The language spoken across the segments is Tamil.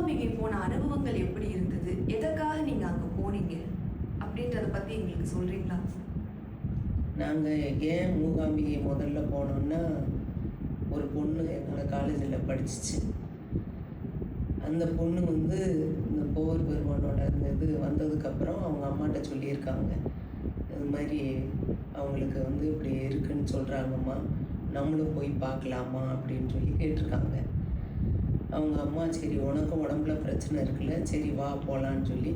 மூகாம்பிகை போன அனுபவங்கள் எப்படி இருந்தது? எதற்காக நீங்க அங்க போனீங்க? அப்படின்றத பத்தி எங்களுக்கு சொல்றீங்களா? நாங்கள் ஏன் மூகாம்பிகை முதல்ல போனோம்னா ஒரு பொண்ணு என்னோட காலேஜில் படிச்சிச்சு. அந்த பொண்ணு வந்து இந்த போர் பெருமானோட அந்த இது வந்ததுக்கப்புறம் அவங்க அம்மாட்ட சொல்லியிருக்காங்க. இது மாதிரி அவங்களுக்கு வந்து இப்படி இருக்குன்னு சொல்கிறாங்கம்மா நம்மளும் போய் பார்க்கலாமா அப்படின்னு சொல்லி கேட்டிருக்காங்க. அவங்க அம்மா சரி உனக்கும் உடம்புல பிரச்சனை இருக்குல்ல சரி வா போகலான்னு சொல்லி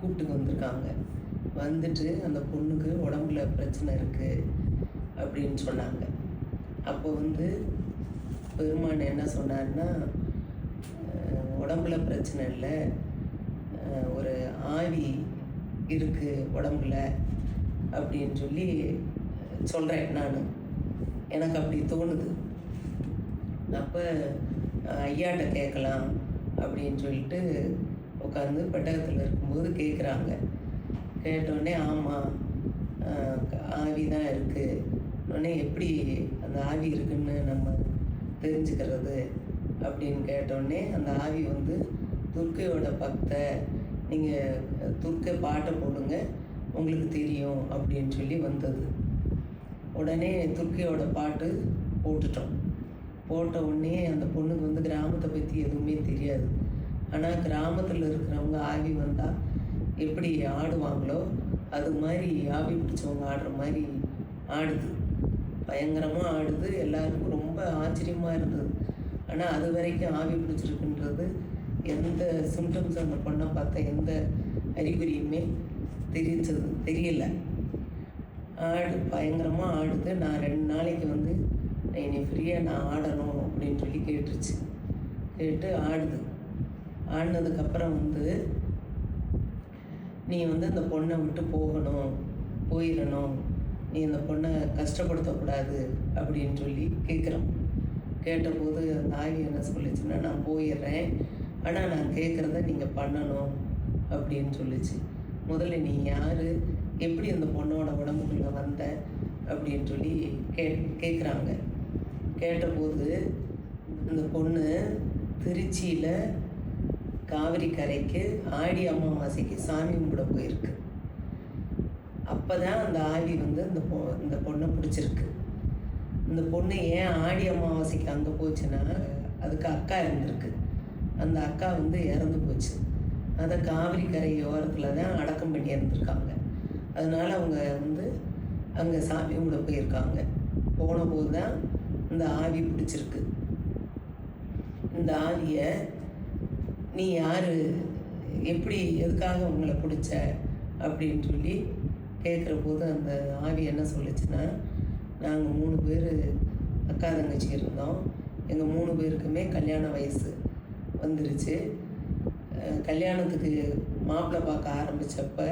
கூப்பிட்டு வந்திருக்காங்க. வந்துட்டு அந்த பொண்ணுக்கு உடம்புல பிரச்சனை இருக்குது அப்படின்னு சொன்னாங்க. அப்போ வந்து பெருமான் என்ன சொன்னார்னா உடம்புல பிரச்சனை இல்லை. ஒரு ஆவி இருக்குது உடம்புல அப்படின்னு சொல்லி சொல்கிறேன் நான். எனக்கு அப்படி தோணுது. அப்போ ஐயாட்ட கேட்கலாம் அப்படின்னு சொல்லிட்டு உட்காந்து பெட்டகத்தில் இருக்கும்போது கேட்குறாங்க கேட்டோடனே ஆமாம் ஆவி தான் இருக்குது உடனே எப்படி அந்த ஆவி இருக்குன்னு நம்ம தெரிஞ்சுக்கிறது? அப்படின்னு கேட்டோடனே அந்த ஆவி வந்து துர்க்கையோட பக்தை நீங்கள் துர்க்கை பாட்டை போடுங்க உங்களுக்கு தெரியும் அப்படின்னு சொல்லி வந்தது. உடனே துர்க்கையோட பாட்டு போட்டுட்டோம். போட்ட உடனே அந்த பொண்ணுக்கு வந்து கிராமத்தை பற்றி எதுவுமே தெரியாது. ஆனால் கிராமத்தில் இருக்கிறவங்க ஆவி வந்தால் எப்படி ஆடுவாங்களோ அது மாதிரி ஆவி பிடிச்சவங்க ஆடுற மாதிரி ஆடுது. பயங்கரமாக ஆடுது. எல்லாருக்கும் ரொம்ப ஆச்சரியமாக இருந்தது. ஆனால் அது வரைக்கும் ஆவி பிடிச்சிருக்குன்றது எந்த சிம்டம்ஸ் அந்த பொண்ணை பார்த்த எந்த அறிகுறியுமே தெரிஞ்சது தெரியல. ஆடு பயங்கரமாக ஆடுது. நான் ரெண்டு நாளைக்கு வந்து என்னை ஃப்ரீயாக நான் ஆடணும் அப்படின்னு சொல்லி கேட்டுருச்சு. கேட்டு ஆடுது. ஆடினதுக்கப்புறம் வந்து நீ வந்து இந்த பொண்ணை விட்டு போகணும் போயிடணும். நீ இந்த பொண்ணை கஷ்டப்படுத்தக்கூடாது அப்படின்னு சொல்லி கேட்குறோம் கேட்டபோது அந்த ஆவி என்ன சொல்லிச்சுன்னா நான் போயிடுறேன். ஆனால் நான் கேட்குறத நீங்கள் பண்ணணும் அப்படின்னு சொல்லிச்சு. முதல்ல நீ யார்? எப்படி அந்த பொண்ணோட உடம்புக்குள்ளே வந்த? அப்படின்னு சொல்லி கே கேட்குறாங்க. கேட்டபோது அந்த பொண்ணு திருச்சியில் காவிரி கரைக்கு ஆடி அமாவாசைக்கு சாமி கும்பிட போயிருக்கு. அப்போ தான் அந்த ஆவி வந்து இந்த பொ இந்த பொண்ணை பிடிச்சிருக்கு. இந்த பொண்ணு ஏன் ஆடி அமாவாசைக்கு அங்கே போச்சுன்னா அதுக்கு அக்கா இருந்திருக்கு. அந்த அக்கா வந்து இறந்து போச்சு. அதை காவிரி கரை ஓரத்தில் தான் அடக்கம் பண்ணி இருந்திருக்காங்க. அதனால் அவங்க வந்து அங்கே சாமி கும்பிட போயிருக்காங்க. போன போது தான் இந்த ஆவி பிடிச்சிருக்கு. இந்த ஆவியை நீ யார்? எப்படி எதுக்காக உங்களை பிடிச்ச? அப்படின்னு சொல்லி கேட்குற போது அந்த ஆவி என்ன சொல்லுச்சுன்னா நாங்கள் மூணு பேர் அக்கா தங்கச்சி இருந்தோம். எங்கள் மூணு பேருக்குமே கல்யாண வயசு வந்துருச்சு. கல்யாணத்துக்கு மாப்பிள்ளை பார்க்க ஆரம்பித்தப்ப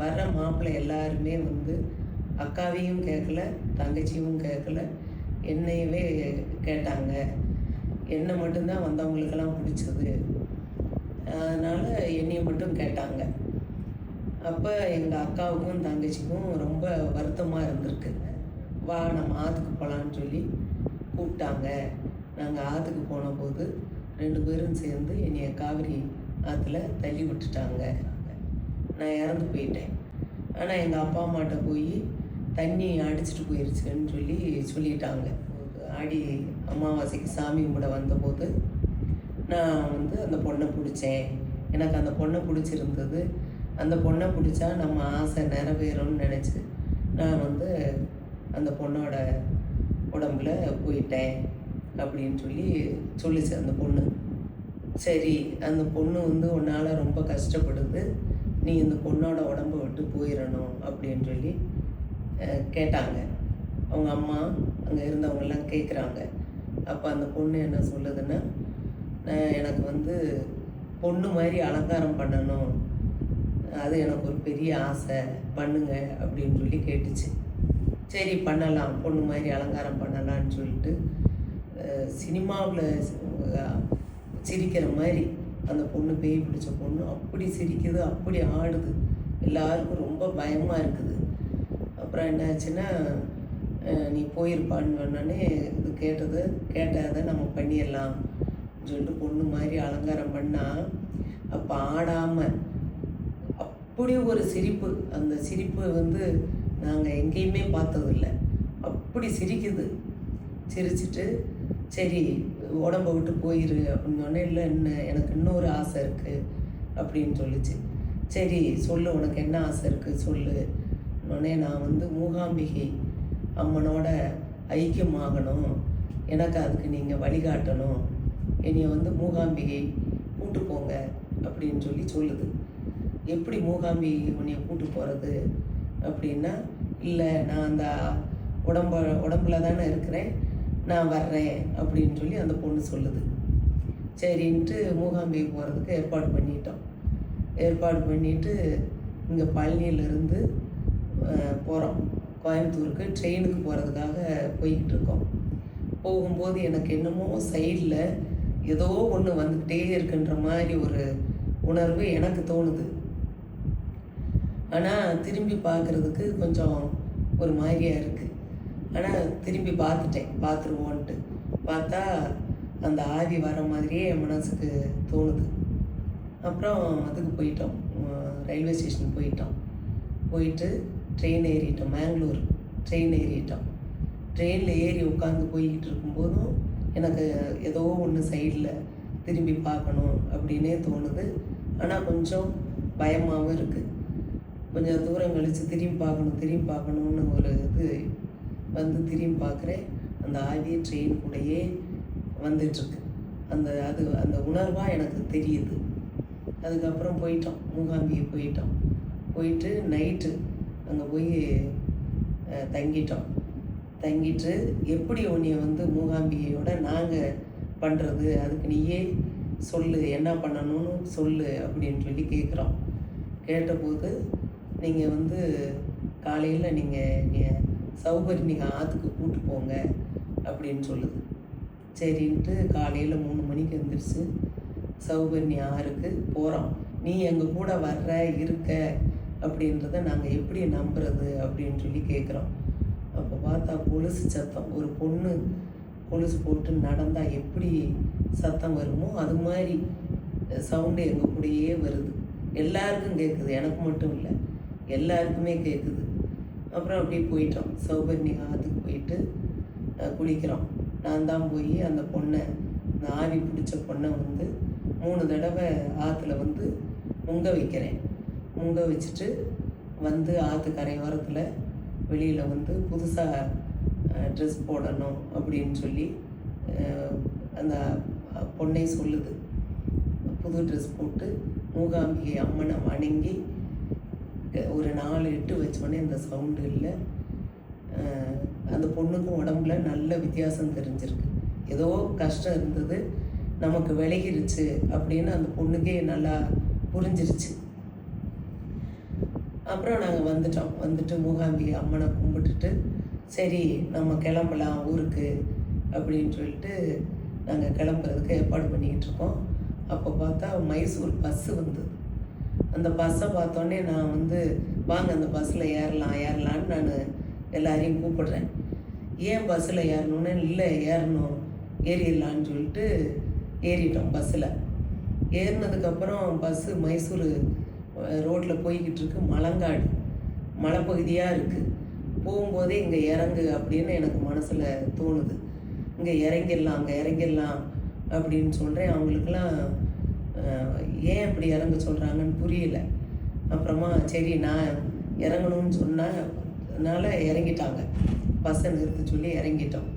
வர்ற மாப்பிள்ளை எல்லாருமே வந்து அக்காவையும் கேட்கல தங்கச்சியும் கேட்கல என்னையவே கேட்டாங்க. என்னை மட்டும்தான் வந்தவங்களுக்கெல்லாம் பிடிச்சது. அதனால் என்னையை மட்டும் கேட்டாங்க. அப்போ எங்கள் அக்காவுக்கும் தங்கச்சிக்கும் ரொம்ப வருத்தமாக இருந்திருக்கு. வா நம்ம ஆற்றுக்கு போகலான்னு சொல்லி கூப்பிட்டாங்க. நாங்கள் ஆற்றுக்கு போன போது ரெண்டு பேரும் சேர்ந்து என்னைய காவிரி ஆற்றுல தள்ளி விட்டுட்டாங்க. நான் இறந்து போயிட்டேன். ஆனால் எங்கள் அப்பா அம்மாட்ட போய் தண்ணி அடிச்சிட்டு போயிருச்சுன்னு சொல்லி சொல்லிட்டாங்க. ஆடி அமாவாசைக்கு சாமி கும்பிட வந்தபோது நான் வந்து அந்த பொண்ணை பிடிச்சேன். எனக்கு அந்த பொண்ணை பிடிச்சிருந்தது. அந்த பொண்ணை பிடிச்சா நம்ம ஆசை நிறைவேறும்னு நினச்சி நான் வந்து அந்த பொண்ணோட உடம்புல போயிட்டேன் அப்படின்னு சொல்லி சொல்லிச்சு அந்த பொண்ணு. சரி அந்த பொண்ணு வந்து உன்னால் ரொம்ப கஷ்டப்படுது. நீ இந்த பொண்ணோட உடம்ப விட்டு போயிடணும் அப்படின்னு சொல்லி கேட்டாங்க. அவங்க அம்மா அங்கே இருந்தவங்கெல்லாம் கேட்குறாங்க அப்போ அந்த பொண்ணு என்ன சொல்லுதுன்னா நான் எனக்கு வந்து பொண்ணு மாதிரி அலங்காரம் பண்ணணும். அது எனக்கு ஒரு பெரிய ஆசை. பண்ணுங்க. அப்படின்னு சொல்லி கேட்டுச்சு. சரி பண்ணலாம். பொண்ணு மாதிரி அலங்காரம் பண்ணலாம்னு சொல்லிட்டு சினிமாவில் சிரிக்கிற மாதிரி அந்த பொண்ணு பேய் பிடிச்ச பொண்ணு அப்படி சிரிக்குது அப்படி ஆடுது. எல்லாருக்கும் ரொம்ப பயமாக இருக்குது. அப்புறம் என்னாச்சுன்னா நீ போயிருப்பான்னு சொன்னோடனே இது கேட்டது. கேட்டாத நம்ம பண்ணிடலாம் சொல்லிட்டு பொண்ணு மாதிரி அலங்காரம் பண்ணால் அப்போ ஆடாமல் அப்படி ஒரு சிரிப்பு. அந்த சிரிப்பு வந்து நாங்கள் எங்கேயுமே பார்த்ததில்ல. அப்படி சிரிக்குது. சிரிச்சிட்டு சரி உடம்ப விட்டு போயிரு அப்படின்னு சொன்னேன் இல்லை என்ன எனக்கு இன்னொரு ஆசை இருக்குது அப்படின்னு சொல்லிச்சு. சரி சொல்லு உனக்கு என்ன ஆசை இருக்குது சொல்லு. உடனே நான் வந்து மூகாம்பிகை அம்மனோட ஐக்கியமாகணும். எனக்கு அதுக்கு நீங்கள் வழிகாட்டணும். என்னைய வந்து மூகாம்பிகை கூட்டு போங்க அப்படின்னு சொல்லி சொல்லுது. எப்படி மூகாம்பிகை உன்னைய கூட்டு போகிறது அப்படின்னா இல்லை நான் அந்த உடம்ப உடம்புல தானே இருக்கிறேன் நான் வர்றேன் அப்படின்னு சொல்லி அந்த பொண்ணு சொல்லுது. சரின்ட்டு மூகாம்பிகை போகிறதுக்கு ஏற்பாடு பண்ணிட்டோம். ஏற்பாடு பண்ணிவிட்டு இங்கே பழனியிலேருந்து போகிறோம் கோயம்புத்தூருக்கு ட்ரெயினுக்கு போகிறதுக்காக போய்கிட்டு இருக்கோம் போகும்போது எனக்கு என்னமோ சைடில் ஏதோ ஒன்று வந்துக்கிட்டே இருக்குன்ற மாதிரி ஒரு உணர்வு எனக்கு தோணுது. ஆனால் திரும்பி பார்க்குறதுக்கு கொஞ்சம் ஒரு மாதிரியாக இருக்குது ஆனால் திரும்பி பார்த்துட்டேன் பார்த்துருவோன்ட்டு பார்த்தா அந்த ஆவி வர மாதிரியே என் மனசுக்கு தோணுது. அப்புறம் அதுக்கு போயிட்டோம். ரயில்வே ஸ்டேஷன் போயிட்டோம். போயிட்டு ட்ரெயின் ஏறிட்டோம் மேங்களூர் ட்ரெயின் ஏறிட்டோம். ட்ரெயினில் ஏறி உட்காந்து போய்கிட்டு இருக்கும்போதும் எனக்கு ஏதோ ஒன்று சைடில் திரும்பி பார்க்கணும் அப்படின்னே தோணுது. ஆனால் கொஞ்சம் பயமாகவும் இருக்குது கொஞ்சம் தூரம் கழித்து திரும்பி பார்க்கணும் திரும்பி பார்க்கணுன்னு ஒரு இது வந்து திரும்பி பார்க்குறேன். அந்த ஆவி ட்ரெயின் கூடயே வந்துட்டுருக்கு. அந்த அது அந்த உணர்வாக எனக்கு தெரியுது. அதுக்கப்புறம் போயிட்டோம் மூகாம்பிகை போயிட்டோம். போயிட்டு நைட்டு அங்கே போய் தங்கிட்டோம். தங்கிட்டு எப்படி உன்னைய வந்து மூகாம்பிகையோட நாங்கள் பண்ணுறது அதுக்கு நீயே சொல்லு என்ன பண்ணணும்னு சொல்லு அப்படின்னு சொல்லி கேட்குறோம் கேட்டபோது நீங்கள் வந்து காலையில் நீங்கள் சௌகரி நீங்கள் ஆற்றுக்கு கூட்டு போங்க அப்படின்னு சொல்லுது. சரின்ட்டு காலையில் மூணு மணிக்கு எழுந்திரிச்சு சௌகர்ணி ஆறுக்கு போகிறோம் நீ எங்கள் கூட வர்ற இருக்க அப்படின்றத நாங்கள் எப்படி நம்புறது அப்படின்னு சொல்லி கேட்குறோம் அப்போ பார்த்தா கொலுசு சத்தம். ஒரு பொண்ணு கொலுசு போட்டு நடந்தால் எப்படி சத்தம் வருமோ அது மாதிரி சவுண்டு எங்கள் கூடயே வருது. எல்லாருக்கும் கேட்குது எனக்கு மட்டும் இல்லை. எல்லாருக்குமே கேட்குது அப்புறம் அப்படியே போயிட்டோம். சௌபர்ணி ஆற்றுக்கு போயிட்டு குளிக்கிறோம். நான் தான் போய் அந்த பொண்ணை அந்த ஆவி பிடிச்ச பொண்ணை வந்து மூணு தடவை ஆற்றுல வந்து முங்க வைக்கிறேன். முங்க வச்சுட்டு வந்து ஆற்று கரையோரத்தில் வெளியில் வந்து புதுசாக ட்ரெஸ் போடணும் அப்படின்னு சொல்லி அந்த பொண்ணை சொல்லுது. புது ட்ரெஸ் போட்டு மூகாம்பிகை அம்மனை வணங்கி ஒரு நாலு எட்டு வச்சோடனே அந்த சவுண்டு இல்லை. அந்த பொண்ணுக்கும் உடம்புல நல்ல வித்தியாசம் தெரிஞ்சிருக்கு. ஏதோ கஷ்டம் இருந்தது நமக்கு விலகிருச்சு அப்படின்னு அந்த பொண்ணுக்கே நல்லா புரிஞ்சிருச்சு. அப்புறம் நாங்கள் வந்துட்டோம். வந்துட்டு மூகாம்பி அம்மனை கும்பிட்டுட்டு சரி நம்ம கிளம்பலாம் ஊருக்கு அப்படின்னு சொல்லிட்டு நாங்கள் கிளம்புறதுக்கு ஏற்பாடு பண்ணிக்கிட்டு இருக்கோம். அப்போ பார்த்தா மைசூர் பஸ்ஸு வந்தது. அந்த பஸ்ஸை பார்த்தோன்னே நான் வந்து வாங்க அந்த பஸ்ஸில் ஏறலாம் ஏறலான்னு நான் எல்லாரையும் கூப்பிடுறேன். ஏன் பஸ்ஸில் ஏறணும்னு இல்லை ஏறணும் ஏறிடலான்னு சொல்லிட்டு ஏறிட்டோம் பஸ்ஸில் ஏறினதுக்கப்புறம் பஸ்ஸு மைசூர் ரோட்டில் போய்கிட்டு இருக்கு. மலங்காடு. மலைப்பகுதியாக இருக்குது போகும்போதே இங்கே இறங்கு அப்படின்னு எனக்கு மனசில் தோணுது. இங்கே இறங்கிடலாம் அங்கே இறங்கிடலாம் அப்படின்னு சொல்கிறேன் அவங்களுக்கெல்லாம் ஏன் இப்படி இறங்க சொல்கிறாங்கன்னு புரியல. அப்புறமா சரி நான் இறங்கணும்னு சொன்னனால இறங்கிட்டாங்க. பஸ்ஸை நிறுத்த சொல்லி இறங்கிட்டோம்.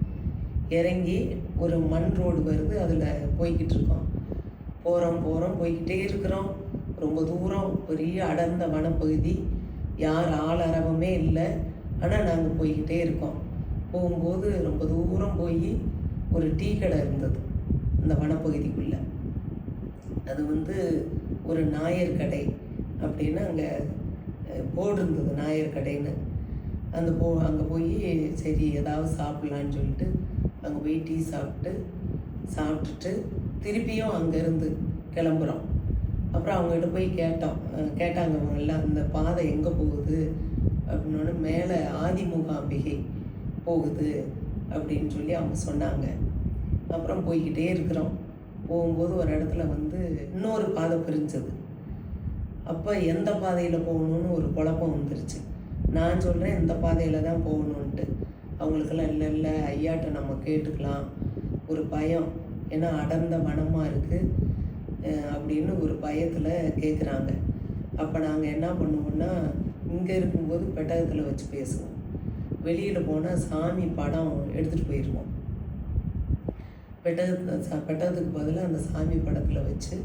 இறங்கி ஒரு மண் ரோடு வருது. அதில் போய்கிட்டு இருக்கோம். போகிறோம் போகிறோம் போய்கிட்டே இருக்கிறோம். ரொம்ப தூரம் பெரிய அடர்ந்த வனப்பகுதி. யார் ஆள் இல்லை. ஆனால் நாங்கள் போய்கிட்டே இருக்கோம். போகும்போது ரொம்ப தூரம் போய் ஒரு டீ கடை இருந்தது. அந்த வனப்பகுதிக்குள்ளே. அது வந்து ஒரு நாயர் கடை அப்படின்னு அங்கே போர்டு இருந்தது நாயர் கடைன்னு. அந்த போ அங்கே போய் சரி ஏதாவது சாப்பிட்லான்னு சொல்லிட்டு அங்கே போய் டீ சாப்பிட்டு சாப்பிட்டுட்டு திருப்பியும் அங்கேருந்து கிளம்புறோம். அப்புறம் அவங்ககிட்ட போய் கேட்டோம். கேட்டாங்க அவங்க எல்லாம் பாதை எங்கே போகுது? அப்படின்னோடனே மேலே ஆதிமுகாம்பிகை போகுது அப்படின்னு சொல்லி அவங்க சொன்னாங்க. அப்புறம் போய்கிட்டே இருக்கிறோம். போகும்போது ஒரு இடத்துல வந்து இன்னொரு பாதை பிரிஞ்சது. அப்போ எந்த பாதையில் போகணும்னு ஒரு குழப்பம் வந்துருச்சு. நான் சொல்கிறேன் இந்த பாதையில் தான் போகணுன்ட்டு அவங்களுக்கெல்லாம் இல்லை இல்லை ஐயாட்ட நம்ம கேட்டுக்கலாம். ஒரு பயம். ஏன்னா அடர்ந்த வனமாக இருக்குது அப்படின்னு ஒரு பயத்தில் கேட்குறாங்க அப்போ நாங்கள் என்ன பண்ணுவோம்னா இங்கே இருக்கும்போது பெட்டகத்தில் வச்சு பேசுவோம். வெளியில் போனால் சாமி படம் எடுத்துகிட்டு போயிடுவோம் பெட்டகத்து பெட்டகத்துக்கு பதிலாக அந்த சாமி படத்தில் வச்சு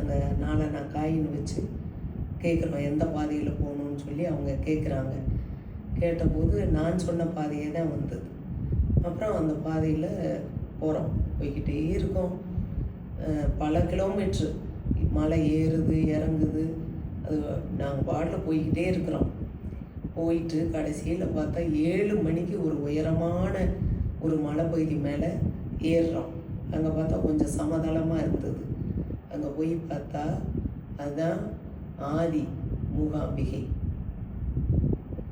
அந்த நாளை நான் காயின்னு வச்சு கேட்குறோம் எந்த பாதையில் போகணும்னு சொல்லி அவங்க கேட்குறாங்க கேட்டபோது நான் சொன்ன பாதையே தான் வந்தது. அப்புறம் அந்த பாதையில் போகிறோம் போய்கிட்டே இருக்கோம். பல கிலோமீட்ரு. மலை ஏறுது இறங்குது. அது நாங்கள் பாட்டில் போய்கிட்டே இருக்கிறோம். போயிட்டு கடைசியில் பார்த்தா ஏழு மணிக்கு ஒரு உயரமான ஒரு மலைப்பகுதி மேலே ஏறுறோம். அங்கே பார்த்தா கொஞ்சம் சமதளமாக இருந்தது. அங்கே போய் பார்த்தா அதுதான் ஆதி மூகாம்பிகை.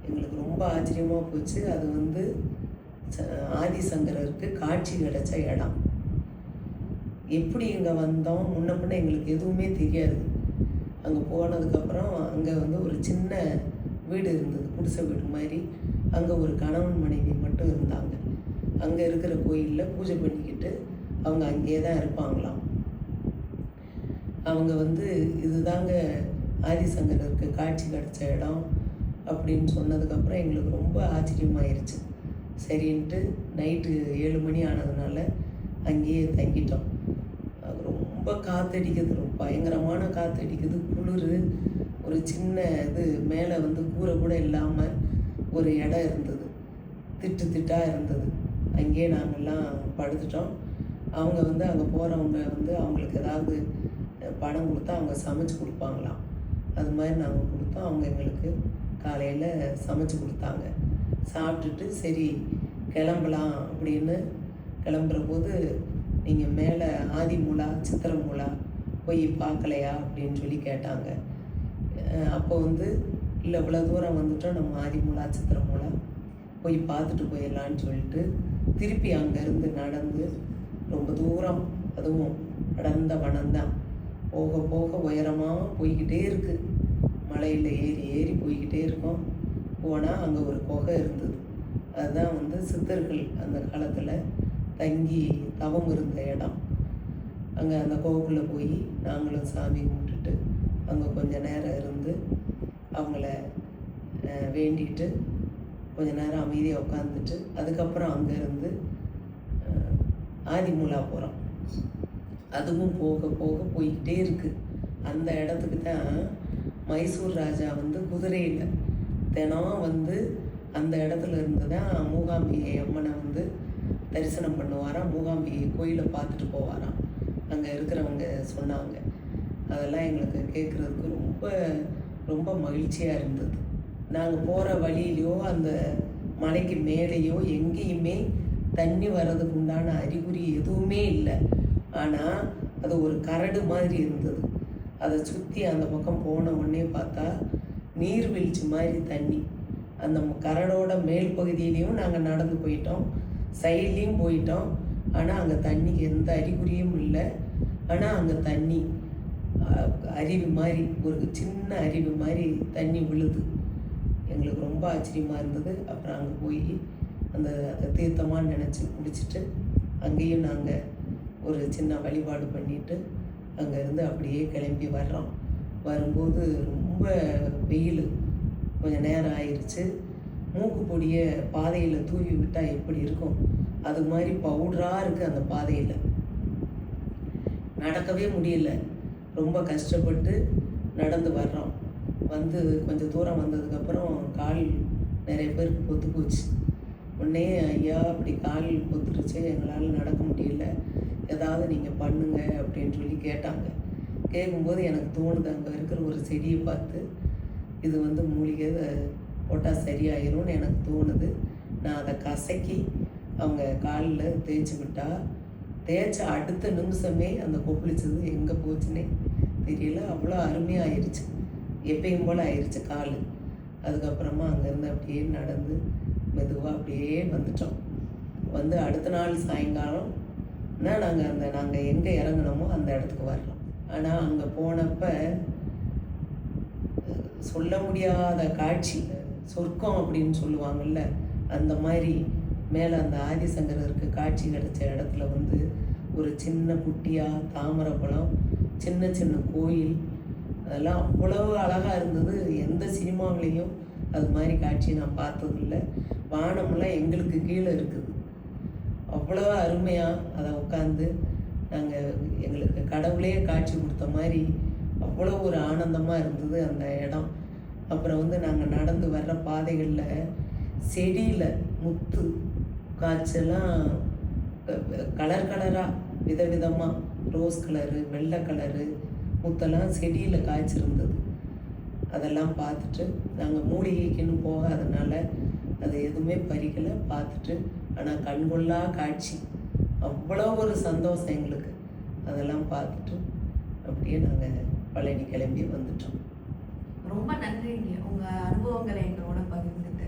எங்களுக்கு ரொம்ப ஆச்சரியமாக போச்சு. அது வந்து ச- ஆதிசங்கரருக்கு காட்சி கிடைச்ச இடம். எப்படி இங்கே வந்தோம்? முன்ன பின்ன எங்களுக்கு எதுவுமே தெரியாது. அங்கே போனதுக்கப்புறம் அங்கே வந்து ஒரு சின்ன வீடு இருந்தது. குடிசை வீடு மாதிரி. அங்கே ஒரு கணவன் மனைவி மட்டும் இருந்தாங்க. அங்கே இருக்கிற கோயிலில் பூஜை பண்ணிக்கிட்டு அவங்க அங்கேயே தான் இருப்பாங்களாம். அவங்க வந்து இதுதாங்க ஆதிசங்கரருக்கு காட்சி கிடச்ச இடம் அப்படின்னு சொன்னதுக்கப்புறம் எங்களுக்கு ரொம்ப ஆச்சரியமாயிருச்சு. சரின்ட்டு நைட்டு ஏழு மணி ஆனதுனால அங்கேயே தங்கிட்டோம். ரொம்ப காத்தடிக்குது ரொம்ப பயங்கரமான காற்றடிக்குது குளிர். ஒரு சின்ன இது மேலே வந்து கூரை கூட இல்லாமல் ஒரு இடம் இருந்தது. திட்டு திட்டாக இருந்தது. அங்கேயே நாங்கள்லாம் படுத்துட்டோம். அவங்க வந்து அங்கே போகிறவங்க வந்து அவங்களுக்கு ஏதாவது பணம் கொடுத்தா அவங்க சமைச்சு கொடுப்பாங்களாம். அது மாதிரி நாங்கள் கொடுத்தோம். அவங்க எங்களுக்கு காலையில் சமைச்சு கொடுத்தாங்க. சாப்பிட்டுட்டு சரி கிளம்பலாம் அப்படின்னு கிளம்புற போது நீங்கள் மேலே ஆதிமூலா சித்திரமூலா போய் பார்க்கலையா அப்படின்னு சொல்லி கேட்டாங்க. அப்போ வந்து இல்லை இவ்வளோ தூரம் வந்துட்டோம் நம்ம ஆதிமூலா சித்திரமூலா போய் பார்த்துட்டு போயிடலான்னு சொல்லிட்டு திருப்பி அங்கேருந்து நடந்து ரொம்ப தூரம் அதுவும் நடந்த வனம்தான். போக போக உயரமாக போய்கிட்டே இருக்குது மலையில் ஏறி ஏறி போய்கிட்டே இருக்கோம். போனால் அங்கே ஒரு குகை இருந்தது. அதுதான் வந்து சித்தர்கள் அந்த காலத்தில் தங்கி தவம் இருந்த இடம். அங்கே அந்த கோவிலுக்குள்ளே போய் நாங்களும் சாமி கும்பிட்டுட்டு அங்கே கொஞ்ச நேரம் இருந்து அவங்கள வேண்டிட்டு கொஞ்ச நேரம் அமைதியாக உட்காந்துட்டு அதுக்கப்புறம் அங்கேருந்து ஆதிமூலா போகிறோம் அதுவும் போக போக போய்கிட்டே இருக்குது அந்த இடத்துக்கு தான் மைசூர் ராஜா வந்து குதிரையில் தினம் வந்து அந்த இடத்துல இருந்து தான் மூகாம்பிகை அம்மனை வந்து தரிசனம் பண்ணுவாராம். மூகாம்பிகை கோயிலை பார்த்துட்டு போவாராம். அங்கே இருக்கிறவங்க சொன்னாங்க. அதெல்லாம் எங்களுக்கு கேட்குறதுக்கு ரொம்ப ரொம்ப மகிழ்ச்சியாக இருந்தது. நாங்கள் போகிற வழியிலையோ அந்த மலைக்கு மேலேயோ எங்கேயுமே தண்ணி வர்றதுக்கு உண்டான அறிகுறி எதுவுமே இல்லை. ஆனால் அது ஒரு கரடு மாதிரி இருந்தது. அதை சுற்றி அந்த பக்கம் போன உடனே பார்த்தா நீர்வீழ்ச்சி மாதிரி தண்ணி. அந்த கரடோட மேல் பகுதியிலையும் நாங்கள் நடந்து போயிட்டோம். சைட்லேயும் போயிட்டோம். ஆனால் அங்கே தண்ணிக்கு எந்த அறிகுறியும் இல்லை. ஆனால் அங்கே தண்ணி அருவி மாதிரி ஒரு சின்ன அருவி மாதிரி தண்ணி விழுது. எங்களுக்கு ரொம்ப ஆச்சரியமாக இருந்தது. அப்புறம் அங்கே போய் அந்த அதை தீர்த்தமாக நினச்சி குடிச்சிட்டு அங்கேயும் நாங்கள் ஒரு சின்ன வழிபாடு பண்ணிட்டு அங்கேருந்து அப்படியே கிளம்பி வர்றோம். வரும்போது ரொம்ப வெயில். கொஞ்சம் நேரம் ஆயிடுச்சு மூக்கு பொடியை பாதையில் தூவி விட்டால் எப்படி இருக்கும்? அது மாதிரி பவுடராக இருக்குது அந்த பாதையில். நடக்கவே முடியல. ரொம்ப கஷ்டப்பட்டு நடந்து வர்றோம். வந்து கொஞ்சம் தூரம் வந்ததுக்கப்புறம் கால் நிறைய பேருக்கு பொத்து போச்சு. உடனே ஐயா அப்படி கால் பொத்துருச்சு எங்களால் நடக்க முடியல. ஏதாவது நீங்கள் பண்ணுங்க அப்படின்னு சொல்லி கேட்டாங்க. கேட்கும்போது எனக்கு தோணுது அங்கே இருக்கிற ஒரு செடியை பார்த்து இது வந்து மூலிகை போட்டால் சரியாயிரும்னு எனக்கு தோணுது. நான் அதை கசக்கி அவங்க காலில் தேய்ச்சி விட்டா தேய்ச்ச அடுத்த நிமிஷமே அந்த கொப்பளிச்சது எங்கே போச்சுன்னே தெரியல. அவ்வளோ அருமையாக ஆயிடுச்சு எப்பயும் போல் ஆயிடுச்சு கால். அதுக்கப்புறமா அங்கேருந்து அப்படியே நடந்து மெதுவாக அப்படியே வந்துட்டோம். வந்து அடுத்த நாள் சாயங்காலம் நாங்கள் அந்த நாங்கள் எங்கே இறங்குனோமோ அந்த இடத்துக்கு வர்றோம் ஆனால் அங்கே போனப்போ சொல்ல முடியாத காட்சி. சொர்க்கம் அப்படின்னு சொல்லுவாங்கல்ல அந்த மாதிரி மேலே அந்த ஆதிசங்கரருக்கு காட்சி கிடைச்ச இடத்துல வந்து ஒரு சின்ன குட்டியாக தாமரைப்பழம் சின்ன சின்ன கோயில் அதெல்லாம் அவ்வளவு அழகாக இருந்தது. எந்த சினிமாவிலையும் அது மாதிரி காட்சி நான் பார்த்ததில்ல. வானமெல்லாம் எங்களுக்கு கீழே இருக்குது. அவ்வளோ அருமையாக அதை உட்காந்து நாங்கள் எங்களுக்கு கடவுளே காட்சி கொடுத்த மாதிரி அவ்வளோ ஒரு ஆனந்தமாக இருந்தது அந்த இடம். அப்புறம் வந்து நாங்கள் நடந்து வர்ற பாதைகளில் செடியில் முத்து காய்ச்செல்லாம் கலர் கலராக விதவிதமாக ரோஸ் கலரு வெள்ளை கலரு முத்தெல்லாம் செடியில் காய்ச்சிருந்தது. அதெல்லாம் பார்த்துட்டு நாங்கள் மூலிகைக்குன்னு போகாதனால அதை எதுவுமே பறிக்கலை பார்த்துட்டு ஆனால் கண்கொள்ளா காட்சி. அவ்வளோ ஒரு சந்தோஷம் எங்களுக்கு. அதெல்லாம் பார்த்துட்டு அப்படியே நாங்கள் பழனி கிளம்பி வந்துட்டோம். ரொம்ப நன்றிங்க. உங்கள் அனுபவங்களை எங்களோட பகிர்ந்துட்டு